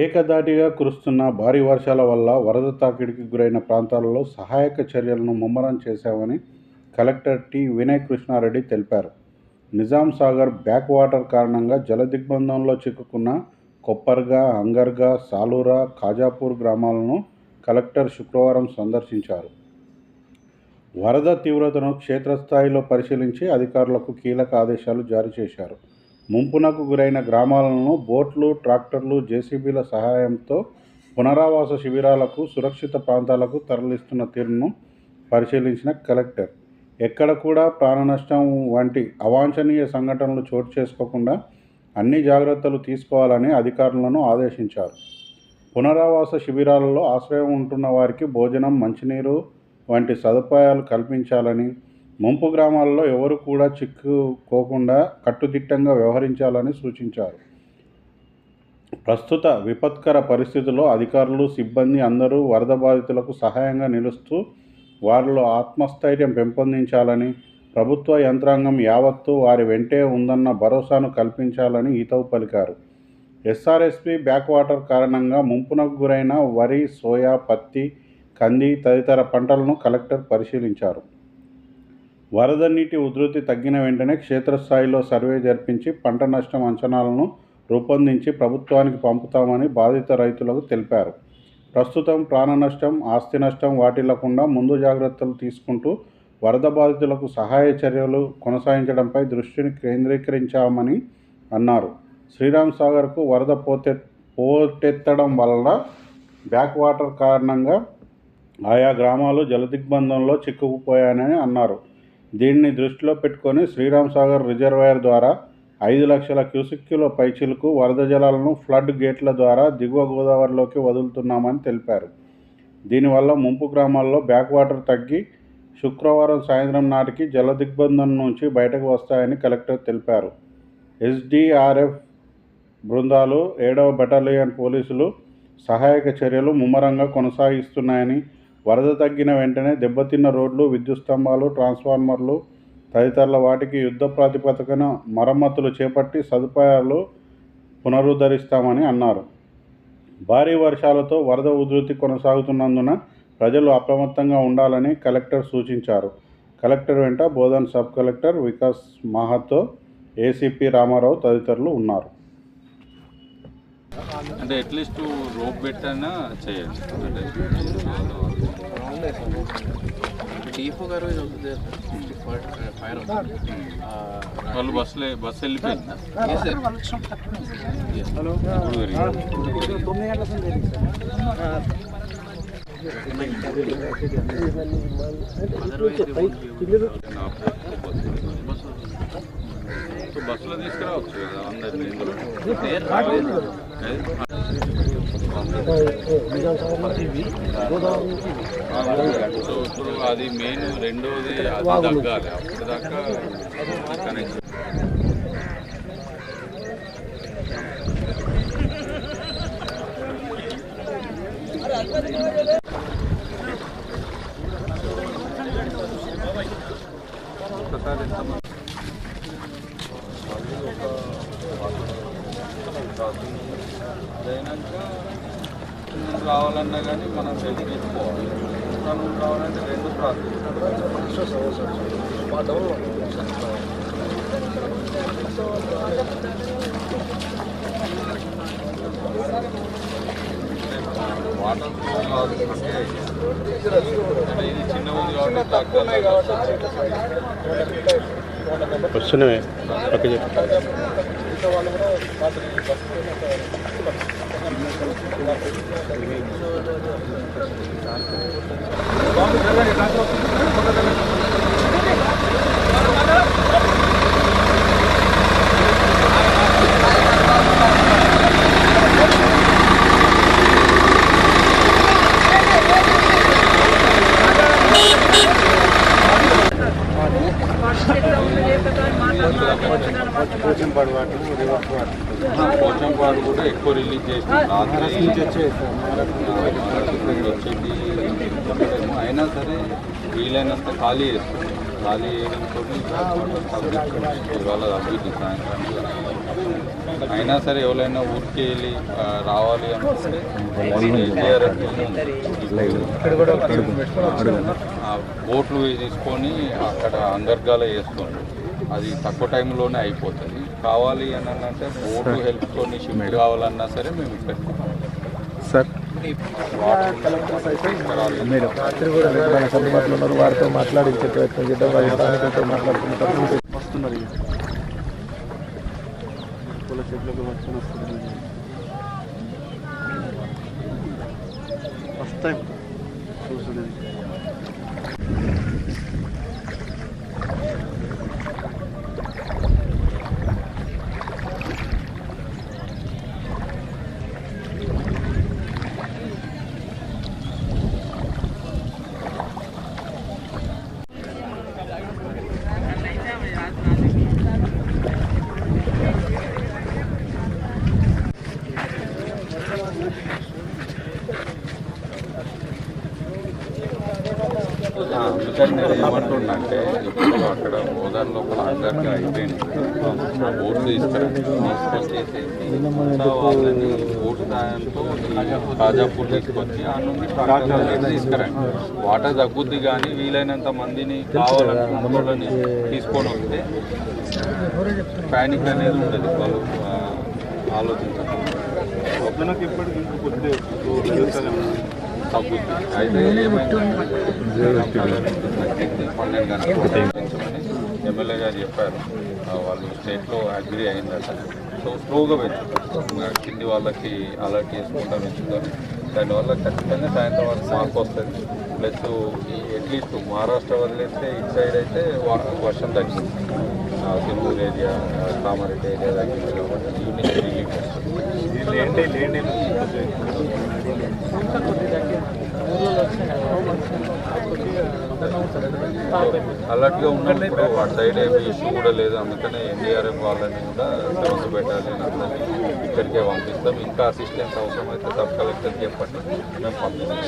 ఏకధాటిగా కురుస్తున్న భారీ వర్షాల వల్ల వరద తాకిడికి గురైన ప్రాంతాలలో సహాయక చర్యలను ముమ్మరం చేశామని కలెక్టర్ టి వినయ్ కృష్ణారెడ్డి తెలిపారు. నిజాం సాగర్ బ్యాక్ వాటర్ కారణంగా జలదిగ్బంధంలో చిక్కుకున్న కొప్పర్గా అంగర్గా సాలూరా ఖాజాపూర్ గ్రామాలను కలెక్టర్ శుక్రవారం సందర్శించారు. వరద తీవ్రతను క్షేత్రస్థాయిలో పరిశీలించి అధికారులకు కీలక ఆదేశాలు జారీ చేశారు. ముంపునకు గురైన గ్రామాలను బోట్లు ట్రాక్టర్లు జేసీబీల సహాయంతో పునరావాస శిబిరాలకు సురక్షిత ప్రాంతాలకు తరలిస్తున్న తీరును పరిశీలించిన కలెక్టర్. ఎక్కడ కూడా ప్రాణనష్టం వంటి అవాంఛనీయ సంఘటనలు చోటు చేసుకోకుండా అన్ని జాగ్రత్తలు తీసుకోవాలని అధికారులను ఆదేశించారు. పునరావాస శిబిరాలలో ఆశ్రయం ఉంటున్న వారికి భోజనం మంచినీరు వంటి సదుపాయాలు కల్పించాలని ముంపు గ్రామాల్లో ఎవరు కూడా చిక్కుకోకుండా కట్టుదిట్టంగా వ్యవహరించాలని సూచించారు. ప్రస్తుత విపత్కర పరిస్థితుల్లో అధికారులు సిబ్బంది అందరూ వరద బాధితులకు సహాయంగా నిలుస్తూ వారిలో ఆత్మస్థైర్యం పెంపొందించాలని ప్రభుత్వ యంత్రాంగం యావత్తు వారి వెంటే ఉందన్న భరోసాను కల్పించాలని ఈతవు పలికారు. ఎస్ఆర్ఎస్పి బ్యాక్ వాటర్ కారణంగా ముంపునకు గురైన వరి సోయా పత్తి కంది తదితర పంటలను కలెక్టర్ పరిశీలించారు. వరద నీటి ఉధృతి తగ్గిన వెంటనే క్షేత్రస్థాయిలో సర్వే జరిపించి పంట నష్టం అంచనాలను రూపొందించి ప్రభుత్వానికి పంపుతామని బాధిత రైతులకు తెలిపారు. ప్రస్తుతం ప్రాణ నష్టం ఆస్తి నష్టం వాటిల్లకుండా ముందు జాగ్రత్తలు తీసుకుంటూ వరద బాధితులకు సహాయ చర్యలు కొనసాగించడంపై దృష్టిని కేంద్రీకరించామని అన్నారు. శ్రీరామ్ సాగర్కు వరద పోతె పోటెత్తడం వలన బ్యాక్ వాటర్ కారణంగా ఆయా గ్రామాలు జలదిగ్బంధంలో చిక్కుకుపోయాయని అన్నారు. దీన్ని దృష్టిలో పెట్టుకొని శ్రీరామ్ సాగర్ రిజర్వాయర్ ద్వారా ఐదు లక్షల క్యూసెక్కుల పైచిలకు వరద జలాలను ఫ్లడ్ గేట్ల ద్వారా దిగువ గోదావరిలోకి వదులుతున్నామని తెలిపారు. దీనివల్ల ముంపు గ్రామాల్లో బ్యాక్ వాటర్ తగ్గి శుక్రవారం సాయంత్రం నాటికి జల దిగ్బంధం నుంచి బయటకు వస్తాయని కలెక్టర్ తెలిపారు. ఎస్డిఆర్ఎఫ్ బృందాలు ఏడవ బటాలియన్ పోలీసులు సహాయక చర్యలు ముమ్మరంగా కొనసాగిస్తున్నాయని వరద తగ్గిన వెంటనే దెబ్బతిన్న రోడ్లు విద్యుత్ స్తంభాలు ట్రాన్స్ఫార్మర్లు తదితరుల వాటికి యుద్ధ ప్రాతిపదికన మరమ్మతులు చేపట్టి సదుపాయాలు పునరుద్ధరిస్తామని అన్నారు. భారీ వర్షాలతో వరద ఉధృతి కొనసాగుతున్నందున ప్రజలు అప్రమత్తంగా ఉండాలని కలెక్టర్ సూచించారు. కలెక్టర్ వెంట Bodhan sub collector Vikas Mahato ACP Ramarao తదితరులు ఉన్నారు. అంటే అట్లీస్ట్ రోప్ పెట్టైనా చేయండి. అంటే డిపో గారు ఫైర్ వాళ్ళు బస్సులే బస్సు వెళ్ళిపోయింది? బస్సులో తీసుకురావచ్చు కదా అందరినీ సో ఇప్పుడు అది మెయిన్ రెండోది అది తగ్గాలి అప్పుడు దాకా కనెక్షన్ ఒకసారి ఎంత మంది? అది అదైనాక రావాలన్నా కానీ మనం వెతికించుకోవాలి మనం రావాలంటే రెండు క్రాసింగ్ వాటర్ ఫ్లో కాదు అంటే ఇది చిన్న ఉంది కాబట్టి తక్కువ వస్తున్నాయి పక్క పోచంపాడు కూడా ఎక్కువ రిలీజ్ చేసింది. రాత్రి వచ్చింది అయినా సరే వీలైనంత ఖాళీ చేస్తుంది. ఖాళీ చేయడంతో ఇవాళ అభివృద్ధి సాయంత్రానికి అయినా సరే ఎవరైనా ఊరికి వెళ్ళి రావాలి ఎన్టీఆర్ఎఫ్ బోట్లు తీసుకొని అక్కడ అంగర్గాల వేస్తుంది అది తక్కువ టైంలోనే అయిపోతుంది. కావాలి అని అంటే బోటు హెల్ప్తో షిఫ్ట్ కావాలన్నా సరే మేము ఇక్కడ సార్. మీరు రాత్రి కూడా ఎక్కడైనా సర్దుబాట్లు ఉన్నారు వారితో మాట్లాడించే ప్రయత్నం చేద్దాం వారి స్థానికులతో మాట్లాడుతున్న వస్తున్నారు ఇక. పూల చెట్లకు పట్టుకొని వస్తున్నారు ఫస్ట్ టైం చూసుడు. ఆ, అందుకని నేను ఏమంటున్నంటే ఇప్పుడు అక్కడ హోదా లోపల అందరికీ అయిపోయింది ఆ తీసుకురండి తీసుకొచ్చేసేసి మిగతా వాళ్ళని బోట్ సాయంతో తాజాపూర్ తీసుకొచ్చి ఆ నుండి ట్రాక్టర్ తీసుకురండి. వాటర్ తగ్గుద్ది కానీ వీలైనంత మందిని కావాలని తీసుకొని వస్తే ప్యానిక్ అనేది ఉండదు వాళ్ళు ఆ, ఆలోచించాలి ఎమ్మెల్యే గారు చెప్పారు. వాళ్ళు స్టేట్లో అగ్రి అయిందట. సో స్లోగా పెంచుతారు కింది వాళ్ళకి అలర్ట్ చేసుకుంటా పెంచుతారు దానివల్ల ఖచ్చితంగా సాయంత్రం వరకు మార్పు వస్తుంది. ప్లస్ అట్లీస్ట్ మహారాష్ట్ర వదిలేస్తే ఇటు సైడ్ అయితే వర్షం తగ్గింది సింగూరు ఏరియా కామారెడ్డి ఏరియా తగ్గింది కాబట్టి యూనిట్ రిలీఫ్ వస్తుంది. అలర్ట్గా ఉన్నప్పుడు ఇప్పుడు అటు సైడ్ ఏమి ఇష్యూ కూడా లేదు. అందుకనే ఎన్డీఆర్ఎఫ్ వాళ్ళని కూడా సెవెంత్ బెటాలియన్ అందరినీ ఇక్కడికే పంపిస్తాం. ఇంకా అసిస్టెన్స్ అవసరం అయితే సబ్ కలెక్టర్కి చెప్పండి. మేము పంపిస్తాం.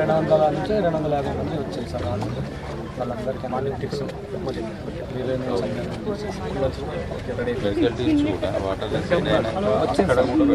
రెండు వందల నుంచి రెండు వందల యాభై మంది వచ్చారు సార్ వాళ్ళు వాళ్ళందరికీ మార్నింగ్ టిక్స్ ఫెసిలిటీస్ వాటర్ అక్కడ కూడా.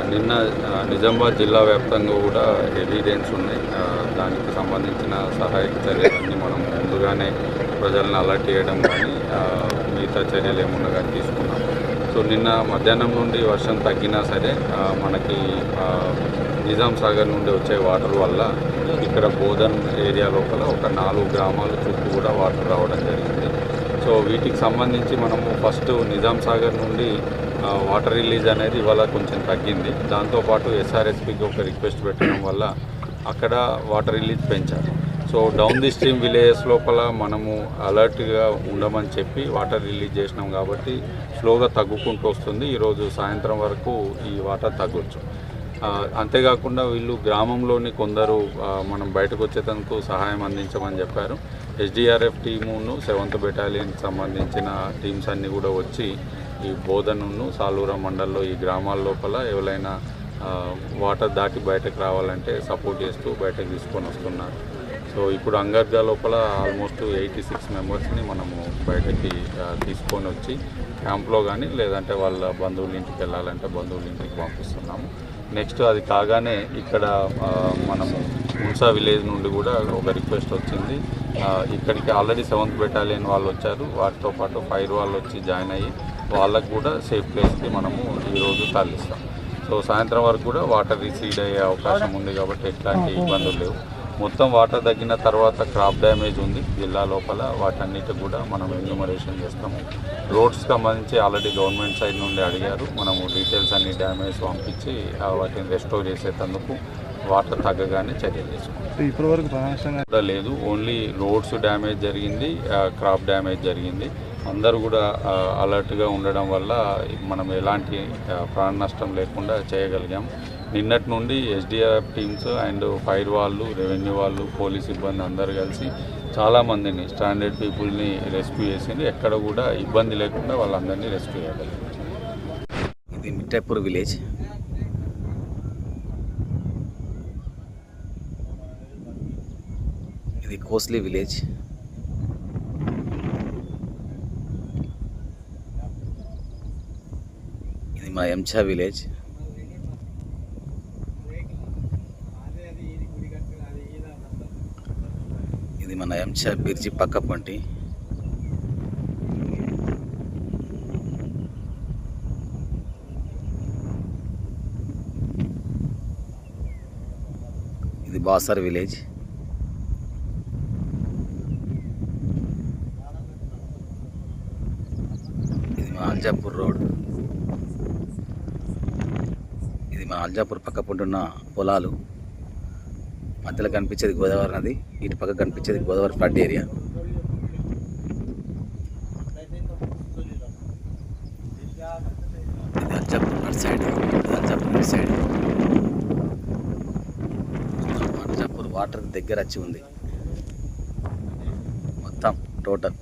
నిన్న నిజామాబాద్ జిల్లా వ్యాప్తంగా కూడా ఎవిడెన్స్ ఉన్నాయి. దానికి సంబంధించిన సహాయక చర్యలన్నీ మనం ముందుగానే ప్రజలను అలర్ట్ చేయడం కానీ మిగతా చర్యలు ఏమున్నా కానీ తీసుకున్నాం. సో నిన్న మధ్యాహ్నం నుండి వర్షం తగ్గినా సరే మనకి నిజాం సాగర్ నుండి వచ్చే వాటర్ వల్ల ఇక్కడ బోధన్ ఏరియా లోపల ఒక నాలుగు గ్రామాల చుట్టూ కూడా వాటర్ రావడం జరిగింది. సో వీటికి సంబంధించి మనము ఫస్ట్ నిజాం సాగర్ నుండి వాటర్ రిలీజ్ అనేది ఇవాళ కొంచెం తగ్గింది. దాంతోపాటు ఎస్ఆర్ఎస్పికి ఒక రిక్వెస్ట్ పెట్టడం వల్ల అక్కడ వాటర్ రిలీజ్ పెంచారు. So down the stream villages లోపల మనము అలర్ట్గా ఉండమని చెప్పి వాటర్ రిలీజ్ చేసినాం కాబట్టి స్లోగా తగ్గుకుంటూ వస్తుంది. ఈరోజు సాయంత్రం వరకు ఈ వాటర్ తగ్గొచ్చు. అంతేకాకుండా వీళ్ళు గ్రామంలోని కొందరు మనం బయటకు వచ్చేటందుకు సహాయం అందించమని చెప్పారు. ఎస్డిఆర్ఎఫ్ టీమును సెవెంత్ బెటాలియన్కి సంబంధించిన టీమ్స్ అన్నీ కూడా వచ్చి ఈ బోధనను సాలూరా మండల్లో ఈ గ్రామాల లోపల ఎవరైనా వాటర్ దాటి బయటకు రావాలంటే సపోర్ట్ చేస్తూ బయటకు తీసుకొని వస్తున్నారు. సో ఇప్పుడు అంగర్గా లోపల ఆల్మోస్ట్ ఎయిటీ సిక్స్ మెంబర్స్ని మనము బయటకి తీసుకొని వచ్చి క్యాంప్లో కానీ లేదంటే వాళ్ళ బంధువుల ఇంటికి వెళ్ళాలంటే బంధువుల ఇంటికి పంపిస్తున్నాము. నెక్స్ట్ అది కాగానే ఇక్కడ మనము మున్సా విలేజ్ నుండి కూడా ఒక రిక్వెస్ట్ వచ్చింది. ఇక్కడికి ఆల్రెడీ సెవెంత్ బెటాలియన్ వాళ్ళు వచ్చారు. వాటితో పాటు ఫైర్ వాళ్ళు వచ్చి జాయిన్ అయ్యి వాళ్ళకు కూడా సేఫ్ ప్లేస్కి మనము ఈరోజు తరలిస్తాం. సో సాయంత్రం వరకు కూడా వాటర్ రిసీడ్ అయ్యే అవకాశం ఉంది కాబట్టి ఎట్లాంటి ఇబ్బందులు లేవు. మొత్తం వాటర్ తగ్గిన తర్వాత క్రాప్ డ్యామేజ్ ఉంది. జిల్లా లోపల వాటన్నిటి కూడా మనం ఎన్యూమరేషన్ చేస్తాము. రోడ్స్ సంబంధించి ఆల్రెడీ గవర్నమెంట్ సైడ్ నుండి అడిగారు. మనము డీటెయిల్స్ అన్ని డ్యామేజ్ పంపించి వాటిని రెస్టోర్ చేసేటందుకు వాటర్ తగ్గగానే చర్యలు తీసుకుంటాం ఇప్పటి వరకు ప్రధానంగా కూడా లేదు. ఓన్లీ రోడ్స్ డ్యామేజ్ జరిగింది క్రాప్ డ్యామేజ్ జరిగింది. అందరూ కూడా అలర్ట్గా ఉండడం వల్ల మనం ఎలాంటి ప్రాణ నష్టం లేకుండా చేయగలిగాం. నిన్నటి నుండి ఎస్డిఆర్ఎఫ్ టీమ్స్ అండ్ ఫైర్ వాళ్ళు రెవెన్యూ వాళ్ళు పోలీస్ సిబ్బంది అందరూ కలిసి చాలామందిని స్టాండర్డ్ పీపుల్ని రెస్క్యూ చేసింది ఎక్కడ కూడా ఇబ్బంది లేకుండా వాళ్ళందరినీ రెస్క్యూ చేయగలిగాం. ఇది మిఠాపూర్ విలేజ్. ఇది కోస్లీ విలేజ్ ఇది మా ఎంచా విలేజ్ ఇది మన ఎంచా బిర్జి పక్క పంటి ఇది బాసర్ విలేజ్ ఇది మా అల్జాపూర్ రోడ్. ఇది మా అల్జాపూర్ పక్క పొంటున్న పొలాలు. మధ్యలో కనిపించేది గోదావరి నది ఇటు పక్క కనిపించేది గోదావరి ఫ్లడ్ ఏరియా. ఇది అల్జాపూర్ అటు side Aljapur side. Aljapur water దగ్గర వచ్చి ఉంది. మొత్తం టోటల్.